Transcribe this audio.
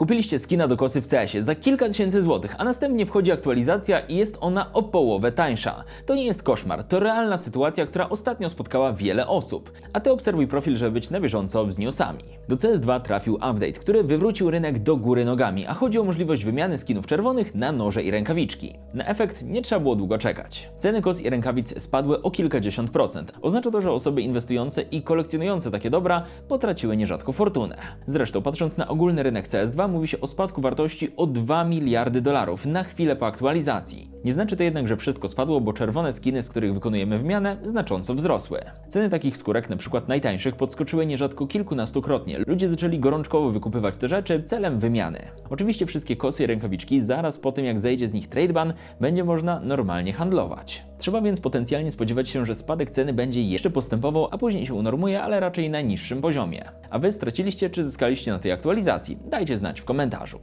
Kupiliście skina do kosy w CS-ie za kilka tysięcy złotych, a następnie wchodzi aktualizacja i jest ona o połowę tańsza. To nie jest koszmar, to realna sytuacja, która ostatnio spotkała wiele osób. A ty obserwuj profil, żeby być na bieżąco z newsami. Do CS2 trafił update, który wywrócił rynek do góry nogami, a chodzi o możliwość wymiany skinów czerwonych na noże i rękawiczki. Na efekt nie trzeba było długo czekać. Ceny kos i rękawic spadły o kilkadziesiąt procent. Oznacza to, że osoby inwestujące i kolekcjonujące takie dobra potraciły nierzadko fortunę. Zresztą patrząc na ogólny rynek CS2 mówi się o spadku wartości o 2 miliardy dolarów na chwilę po aktualizacji. Nie znaczy to jednak, że wszystko spadło, bo czerwone skiny, z których wykonujemy wymianę, znacząco wzrosły. Ceny takich skórek, na przykład najtańszych, podskoczyły nierzadko kilkunastokrotnie. Ludzie zaczęli gorączkowo wykupywać te rzeczy celem wymiany. Oczywiście wszystkie kosy i rękawiczki zaraz po tym, jak zejdzie z nich trade ban, będzie można normalnie handlować. Trzeba więc potencjalnie spodziewać się, że spadek ceny będzie jeszcze postępował, a później się unormuje, ale raczej na niższym poziomie. A wy straciliście czy zyskaliście na tej aktualizacji? Dajcie znać w komentarzu.